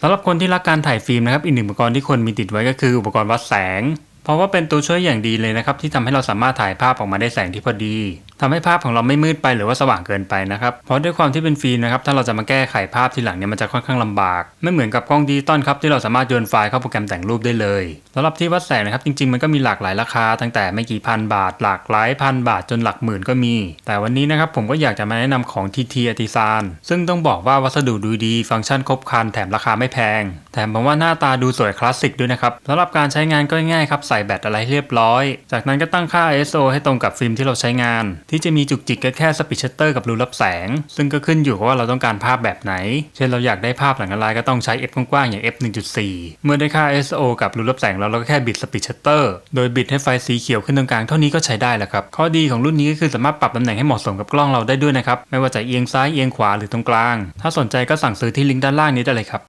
สำหรับคนที่รักการถ่ายฟิล์มนะครับอีกหนึ่งอุปกรณ์ที่ควรมีติดไว้ก็คืออุปกรณ์วัดแสง เพราะว่าเป็นตัวช่วยอย่างดีเลยนะครับที่ทำให้เราสามารถถ่ายภาพออกมาได้แสงที่พอดี ทำให้ภาพของเราไม่มืดไปหรือว่าสว่างเกินไปนะครับ เพราะด้วยความที่เป็นฟิล์มนะครับ ถ้าเราจะมาแก้ไขภาพทีหลังเนี่ยมันจะค่อนข้างลำบาก ไม่เหมือนกับกล้องดิจิตอลครับที่เราสามารถโยนไฟล์เข้าโปรแกรมแต่งรูปได้เลยสำหรับที่วัดแสงนะครับจริงๆมันก็มีหลากหลายราคา ตั้งแต่ไม่กี่พันบาท หลากหลายพันบาทจนหลักหมื่นก็มี แต่วันนี้นะครับผมก็อยากจะมาแนะนำของ TT a t i s a n ซึ่งต้องบอกว่าวัสดุดูดี ฟังก์ชันครบครันแถมราคาไม่แพง แถมผมว่าหน้าตาดูสวยคลาสสิกด้วยนะครับสำหรับการใช้งานก็ง่ายครับใส่แบตอะไรให้เรียบร้อย จากนั้นก็ตั้งค่า ISO ให้ตรงกับฟิล์มที่เราใช้งานที่จะมีจุกจิกก็แค่สปีดชัตเตอร์กับรูรับแสง ซึ่งก็ขึ้นอยู่กับว่าเราต้องการภาพแบบไหน เช่นเราอยากได้ภาพหลังละลายก็ต้องใช้ f กว้างๆอย่าง f 1.4 เมื่อได้ค่า ISO กับรูรับแสงแล้วเราก็แค่บิดสปีดชัตเตอร์ โดยบิดให้ไฟสีเขียวขึ้นตรงกลางเท่านี้ก็ใช้ได้แล้วครับ ข้อดีของรุ่นนี้ก็คือสามารถปรับตำแหน่งให้เหมาะสมกับกล้องเราได้ด้วยนะครับ ไม่ว่าจะเอียงซ้ายเอียงขวาหรือตรงกลาง ถ้าสนใจก็สั่งซื้อที่ลิงก์ด้านล่างนี้ได้เลยครับ